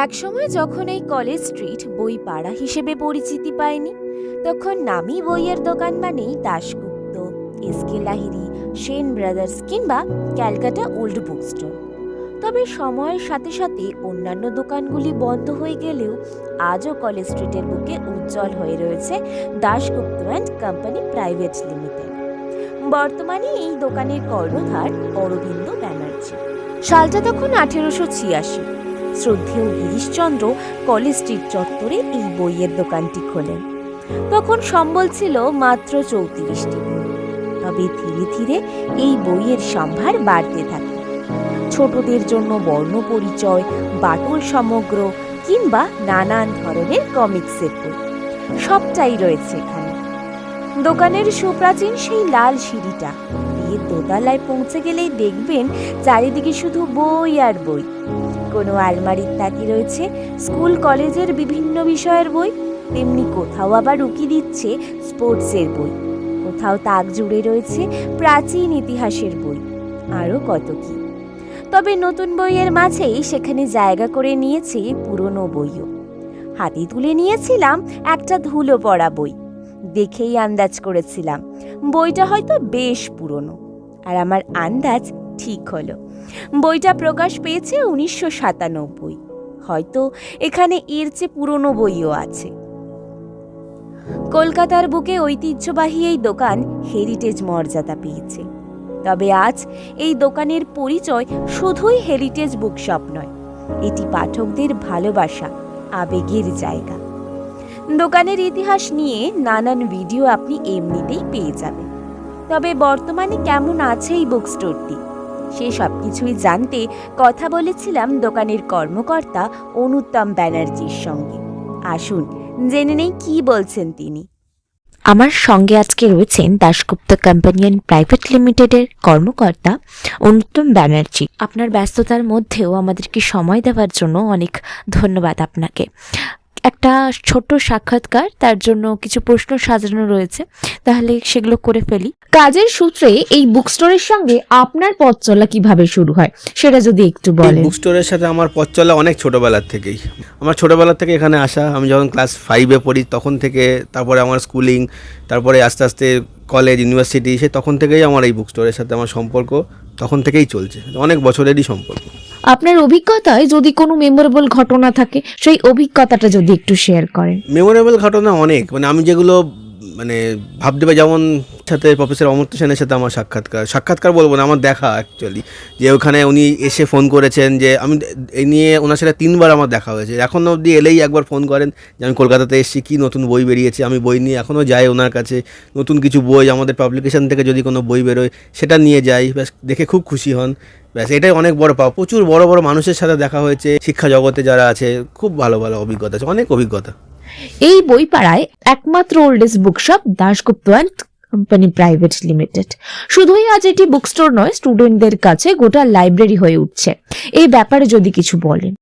একসময় যখন এই কলেজ স্ট্রিট বই পাড়া হিসেবে পরিচিতি পায়নি, তখন নামি বইয়ের দোকান মানেই দাশগুপ্ত এসকে লাহিরি সেন ব্রাদার্স কিংবা ক্যালকাটা ওল্ড বুক স্টোর। তবে সময়ের সাথে সাথে অন্যান্য দোকানগুলি বন্ধ হয়ে গেলেও আজও কলেজ স্ট্রিটের বুকে উজ্জ্বল হয়ে রয়েছে Dasgupta and company private limited. বর্তমানে এই দোকানের কর্ণধার অরবিন্দ ব্যানার্জি। সালটা তখন আঠেরোশো ছিয়াশি। শ্রদ্ধেয় গিরিশচন্দ্র কলেজ স্ট্রিট চত্বরে এই বইয়ের দোকানটি খোলেন। তখন সম্বল ছিল মাত্র চৌত্রিশটি। তবে ধীরে ধীরে এই বইয়ের সম্ভার বাড়তে থাকে। ছোটদের জন্য বর্ণ পরিচয় বাটুল সমগ্র কিংবা নানান ধরনের কমিক্সের বই। সবটাই রয়েছে এখানে। দোকানের সুপ্রাচীন সেই লাল সিঁড়িটা বিয়ের দোতলায় পৌঁছে গেলেই দেখবেন চারিদিকে শুধু বই আর বই। কোনো আলমারির তাকি রয়েছে, স্কুল, কলেজের বিভিন্ন বিষয়ের বই, তেমনি কোথাও আবার উকি দিচ্ছে স্পোর্টসের বই। কোথাও তাক জুড়ে রয়েছে প্রাচীন ইতিহাসের বই, আরও কত কি। তবে নতুন বইয়ের মাঝেই সেখানে জায়গা করে নিয়েছে পুরনো বইও। হাতে তুলে নিয়েছিলাম একটা ধুলো পড়া বই, দেখেই আন্দাজ করেছিলাম, বইটা হয়তো বেশ পুরনো। আর আমার আন্দাজ ঠিক হলো। বইটা প্রকাশ পেয়েছে উনিশশো সাতানব্বই। হয়তো এখানে এর চেয়ে পুরনো বইও আছে। কলকাতার বুকে ঐতিহ্যবাহী এই দোকান হেরিটেজ মর্যাদা পেয়েছে। তবে আজ এই দোকানের পরিচয় শুধুই হেরিটেজ বুকশপ নয়, এটি পাঠকদের ভালোবাসা, আবেগের জায়গা। দোকানের ইতিহাস নিয়ে নানান ভিডিও আপনি এমনিতেই পেয়ে যাবেন। তবে বর্তমানে কেমন আছে এই বুক স্টোরটি সে সব কিছুই জানতে কথা বলেছিলাম দোকানের কর্মকর্তা অনুত্তম ব্যানার্জির সঙ্গে। আসুন, জেনে নেই কি বলছেন তিনি। আমার সঙ্গে আজকে রয়েছেন দাশগুপ্ত কোম্পানিয়ান প্রাইভেট লিমিটেডের কর্মকর্তা অনুত্তম ব্যানার্জি। আপনার ব্যস্ততার মধ্যেও আমাদেরকে সময় দেওয়ার জন্য অনেক ধন্যবাদ আপনাকে। একটা ছোট্ট সাক্ষাৎকার তার জন্য কিছু প্রশ্ন সাজানো রয়েছে। তাহলে সেগুলো করে ফেলি। কাজের সূত্রে এই বুক স্টোরের সঙ্গে আপনার পথ চলা কীভাবে শুরু হয়? সেটা যদি একটু বলেন। বুক স্টোরের সাথে আমার পথ চলা অনেক ছোটবেলার থেকেই। আমার ছোটোবেলার থেকে এখানে আসা আমি যখন ক্লাস ফাইভে পড়ি তখন থেকে তারপরে আমার স্কুলিং তারপরে আস্তে আস্তে কলেজ ইউনিভার্সিটি সে তখন থেকেই আমার এই বুক স্টোরের সাথে আমার সম্পর্ক তখন থেকেই চলছে। অনেক বছরেরই সম্পর্ক। আপনার অভিজ্ঞতায় যদি কোনো মেমোরেবল ঘটনা থাকে, সেই অভিজ্ঞতাটা যদি একটু শেয়ার করেন। মেমোরেবল ঘটনা অনেক। মানে আমি যেগুলো মানে পারি, যেমন সাথে প্রফেসর অমর্ত্য সেনের সাথে আমার সাক্ষাৎকার। সাক্ষাৎকার বলব না, আমার দেখা অ্যাকচুয়ালি যে ওখানে উনি এসে ফোন করেছেন যে, আমি এই নিয়ে ওনার সাথে তিনবার আমার দেখা হয়েছে। এখনও অবধি এলেই একবার ফোন করেন যে, আমি কলকাতাতে এসেছি, কী নতুন বই বেরিয়েছে, আমি বই নিয়ে এখনও যাই ওনার কাছে। নতুন কিছু বই, আমাদের পাবলিকেশন থেকে যদি কোনো বই বেরোয়, সেটা নিয়ে যাই। ব্যাস, দেখে খুব খুশি হন। ব্যাস, এটাই অনেক বড় পাওয়া। প্রচুর বড় বড় মানুষের সাথে দেখা হয়েছে। শিক্ষা জগতে যারা আছে, খুব ভালো ভালো অভিজ্ঞতা আছে, অনেক অভিজ্ঞতা। এই বই পাড়ায় একমাত্র oldest bookshop Dasgupta and company private limited. শুধুই আজ এটি বুক স্টোর নয়, স্টুডেন্টদের কাছে গোটা লাইব্রেরি হয়ে উঠছে। এই ব্যাপারে যদি কিছু বলেন।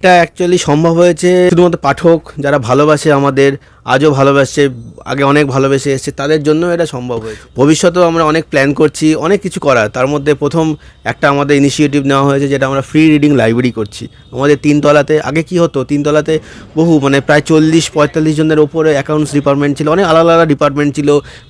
এটা অ্যাকচুয়ালি সম্ভব হয়েছে, শুধুমাত্র পাঠক যারা ভালোবাসে আমাদের আজও ভালোবাসছে, আগে অনেক ভালোবেসে এসছে, তাদের জন্য এটা সম্ভব হয়েছে। ভবিষ্যতেও আমরা অনেক প্ল্যান করছি, অনেক কিছু করার। তার মধ্যে প্রথম একটা আমাদের ইনিশিয়েটিভ নেওয়া হয়েছে, যেটা আমরা ফ্রি রিডিং লাইব্রেরি করছি। আমাদের তিনতলাতে, আগে কি হতো, তিনতলাতে বহু মানে প্রায় চল্লিশ, পঁয়তাল্লিশ জনের ওপরে অ্যাকাউন্টস ডিপার্টমেন্ট ছিল, অনেক আলাদা আলাদা ডিপার্টমেন্ট ছিল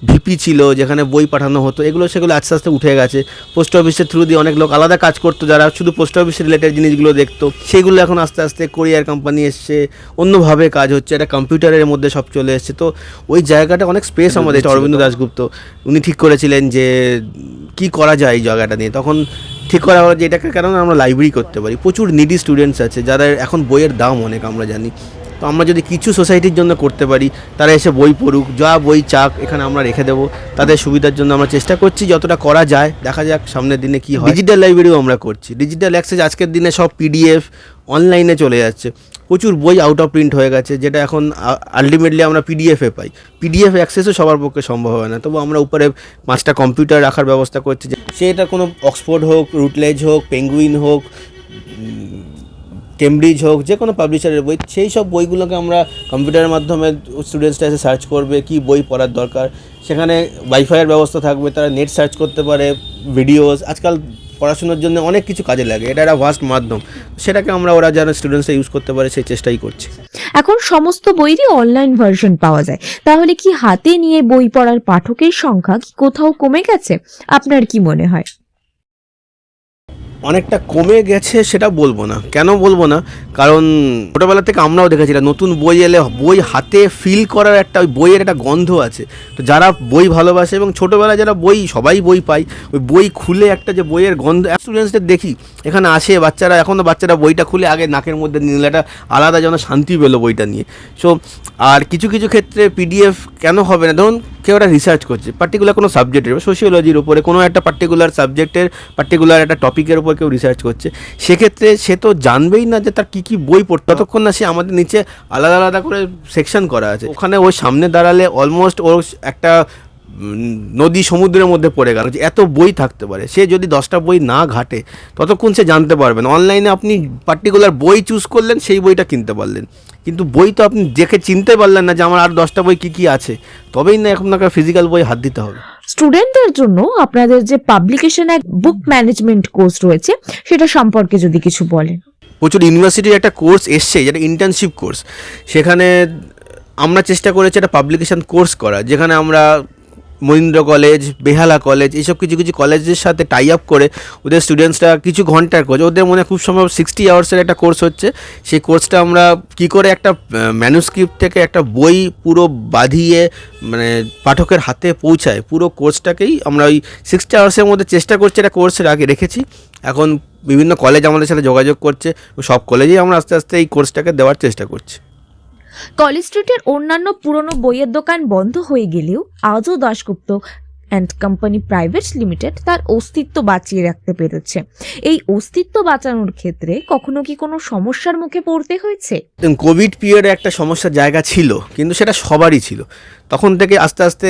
ভিপি ছিল, যেখানে বই পাঠানো হতো, এগুলো সেগুলো আস্তে আস্তে উঠে গেছে। পোস্ট অফিসের থ্রু দিয়ে অনেক লোক আলাদা কাজ করতো, যারা শুধু পোস্ট অফিস রিলেটেড জিনিসগুলো দেখতো। সেগুলো এখন আস্তে আস্তে কোরিয়ার কোম্পানি এসছে, অন্যভাবে কাজ হচ্ছে এটা কম্পিউটারের মধ্যে সব চলে এসছে। তো ওই জায়গাটা অনেক স্পেস আমাদের অরবিন্দ দাশগুপ্ত। উনি ঠিক করেছিলেন যে কি করা যায় এই জায়গাটা নিয়ে। তখন ঠিক করা হলো যে এটাকে না আমরা লাইব্রেরি করতে পারি। প্রচুর নিডি স্টুডেন্টস আছে যাদের এখন বইয়ের দাম অনেক আমরা জানি। তো আমরা যদি কিছু সোসাইটির জন্য করতে পারি তারা এসে বই পড়ুক যা বই চাক এখানে আমরা রেখে দেবো। তাদের সুবিধার জন্য আমরা চেষ্টা করছি যতটা করা যায়। দেখা যাক সামনের দিনে কি হয়। ডিজিটাল লাইব্রেরিও আমরা করছি। ডিজিটাল অ্যাক্সেস আজকের দিনে সব পিডিএফ অনলাইনে চলে যাচ্ছে। প্রচুর বই আউট অফ প্রিন্ট হয়ে গেছে, যেটা এখন আলটিমেটলি আমরা পিডিএফে পাই। পিডিএফ অ্যাক্সেসও সবার পক্ষে সম্ভব হয় না। তবু আমরা উপরে পাঁচটা কম্পিউটার রাখার ব্যবস্থা করছি যে সেটা কোনো অক্সফোর্ড হোক রুটলেজ হোক পেঙ্গুইন হোক কেমব্রিজ হোক, যে কোনো পাবলিশারের বই, সেই সব বইগুলোকে আমরা কম্পিউটারের মাধ্যমে স্টুডেন্টসরা এসে সার্চ করবে, কি বই পড়ার দরকার। সেখানে ওয়াইফাইয়ের ব্যবস্থা থাকবে, তারা নেট সার্চ করতে পারে ভিডিওস আজকাল পড়াশোনার জন্য অনেক কিছু কাজে লাগে, এটা একটা ভাস্ট মাধ্যম। সেটাকে আমরা ওরা যেন স্টুডেন্টসরা ইউজ করতে পারে, সেই চেষ্টাই করছি। এখন সমস্ত বইরই অনলাইন ভার্সন পাওয়া যায়। তাহলে কি হাতে নিয়ে বই পড়ার পাঠকের সংখ্যা কি কোথাও কমে গেছে? আপনার কি মনে হয়? অনেকটা কমে গেছে সেটা বলব না। কেন বলব না? কারণ ছোটোবেলা থেকে আমরাও দেখেছিলাম নতুন বই এলে বই হাতে ফিল করার একটা ওই বইয়ের একটা গন্ধ আছে। তো যারা বই ভালোবাসে এবং ছোটোবেলায় যারা বই, সবাই বই পায়, ওই বই খুলে একটা যে বইয়ের গন্ধ স্টুডেন্টসদের দেখি, এখানে আসে বাচ্চারা এখনও বাচ্চারা বইটা খুলে আগে নাকের মধ্যে নিলে একটা আলাদা যেন শান্তি পেল বইটা নিয়ে। সো আর কিছু কিছু ক্ষেত্রে পিডিএফ কেন হবে না? ধরুন, কেউ একটা রিসার্চ করছে পার্টিকুলার কোনো সাবজেক্টের সোশিওলজির উপরে কোনো একটা পার্টিকুলার সাবজেক্টের পার্টিকুলার একটা টপিকের উপর কেউ রিসার্চ করছে। সেক্ষেত্রে সে তো জানবেই না যে তার কী কী বই পড়তে ততক্ষণ না সে আমাদের নিচে আলাদা আলাদা করে সেকশন করা আছে। ওখানে ওই সামনে দাঁড়ালে অলমোস্ট ওর একটা নদী সমুদ্রের মধ্যে পড়ে গেল যে এত বই থাকতে পারে। সে যদি দশটা বই না ঘাটে ততক্ষণ সে জানতে পারবেন অনলাইনে আপনি পার্টিকুলার বই চুজ করলেন সেই বইটা কিনতে পারলেন। কিন্তু বই তো আপনি দেখে চিনতে পারলেন না যে আমার আর দশটা বই কী কী আছে। তবেই না এখন আপনাকে ফিজিক্যাল বই হাত দিতে হবে। স্টুডেন্টদের জন্য আপনাদের যে পাবলিকেশন এক বুক ম্যানেজমেন্ট কোর্স রয়েছে সেটা সম্পর্কে যদি কিছু বলেন। প্রচুর ইউনিভার্সিটির একটা কোর্স এসছে যেটা ইন্টার্নশিপ কোর্স সেখানে আমরা চেষ্টা করেছি একটা পাবলিকেশন কোর্স করা যেখানে আমরা মহিন্দ্র কলেজ, বেহালা কলেজ, এইসব কিছু কিছু কলেজের সাথে টাই আপ করে ওদের স্টুডেন্টসরা কিছু ঘণ্টার কোর্স ওদের মনে খুব সম্ভব সিক্সটি আওয়ার্সের একটা কোর্স হচ্ছে। সেই কোর্সটা আমরা কি করে একটা ম্যানুস্ক্রিপ্ট থেকে একটা বই পুরো বাঁধিয়ে মানে পাঠকের হাতে পৌঁছায়, পুরো কোর্সটাকেই আমরা ওই সিক্সটি আওয়ার্সের মধ্যে চেষ্টা করছি একটা কোর্সের আগে রেখেছি। এখন বিভিন্ন কলেজ আমাদের সাথে যোগাযোগ করছে, সব কলেজেই আমরা আস্তে আস্তে এই কোর্সটাকে দেওয়ার চেষ্টা করছি। কলেজ স্ট্রিটের অন্যান্য পুরনো বইয়ের দোকান বন্ধ হয়ে গেলেও আজও Dasgupta and company private limited তার অস্তিত্ব বাঁচিয়ে রাখতে পেরেছে। এই অস্তিত্ব বাঁচানোর ক্ষেত্রে কখনো কি কোনো সমস্যার মুখে পড়তে হয়েছে? কোভিড পিরিয়ডে একটা সমস্যার জায়গা ছিল, কিন্তু সেটা সবারই ছিল। তখন থেকে আস্তে আস্তে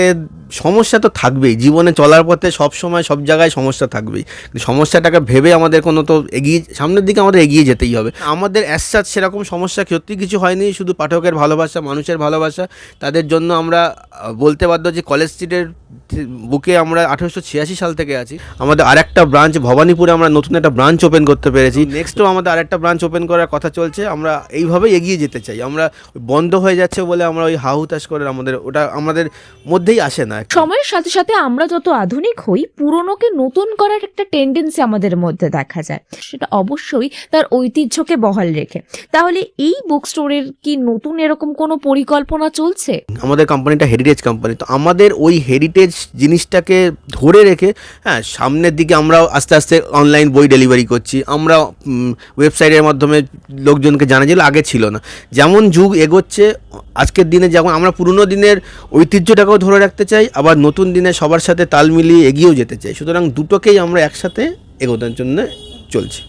সমস্যা তো থাকবেই। জীবনে চলার পথে সব সময় সব জায়গায় সমস্যা থাকবেই। সমস্যাটাকে ভেবে আমাদের কোনো তো এগিয়ে সামনের দিকে আমাদের এগিয়ে যেতেই হবে। আমাদের অ্যাসাজ সেরকম সমস্যা সত্যি কিছু হয়নি শুধু পাঠকের ভালোবাসা মানুষের ভালোবাসা। তাদের জন্য আমরা বলতে বাধ্য যে কলেজ স্ট্রিটের বুকে আমরা আঠেরোশো ছিয়াশি সাল থেকে আছি। আমাদের আরেকটা ব্রাঞ্চ ভবানীপুরে আমরা নতুন একটা ব্রাঞ্চ ওপেন করতে পেরেছি। নেক্সটও আমাদের আরেকটা ব্রাঞ্চ ওপেন করার কথা চলছে। আমরা এইভাবে এগিয়ে যেতে চাই। আমরা বন্ধ হয়ে যাচ্ছে বলে আমরা ওই হাহুতাশ করে আমাদের ওটা আমাদের মধ্যেই আসে না সময়ের সাথে সাথে আমরা যত আধুনিক হই পুরনোকে নতুন করার একটা টেন্ডেন্সি আমাদের মধ্যে দেখা যায়। সেটা অবশ্যই তার ঐতিহ্যকে বহাল রেখে। তাহলে এই বুক স্টোরের কি নতুন এরকম কোনো পরিকল্পনা চলছে? আমাদের কোম্পানিটা হেরিটেজ কোম্পানি তো আমাদের ওই হেরিটেজ জিনিসটাকে ধরে রেখে হ্যাঁ সামনের দিকে আমরাও আস্তে আস্তে অনলাইন বই ডেলিভারি করছি। আমরা ওয়েবসাইটের মাধ্যমে লোকজনকে জানা যেগুলো আগে ছিল না। যেমন যুগ এগোচ্ছে আজকের দিনে যেমন আমরা পুরনো দিনের ঐতিহ্যটাকেও ধরে রাখতে চাই, আবার নতুন দিনে সবার সাথে তাল মিলিয়ে এগিয়েও যেতে চাই। সুতরাং দুটোকেই আমরা একসাথে এগোনোর জন্য চলছি।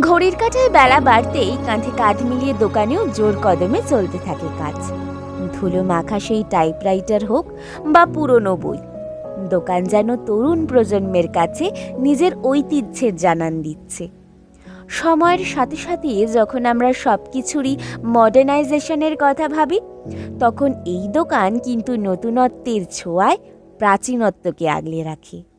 ঘড়ির কাঁটায় বেলা বাড়তেই কাঁধে কাঁধ মিলিয়ে দোকানেও জোর কদমে চলতে থাকে কাজ। ধুলো মাখা সেই টাইপরাইটার হোক বা পুরনো বই, দোকান যেন তরুণ প্রজন্মের কাছে নিজের ঐতিহ্যের জানান দিচ্ছে। সময়ের সাথে সাথে যখন আমরা সব কিছুরই মডার্নাইজেশনের কথা ভাবি, তখন এই দোকান কিন্তু নতুনত্বের ছোঁয়ায় প্রাচীনত্বকে আগলে রাখে।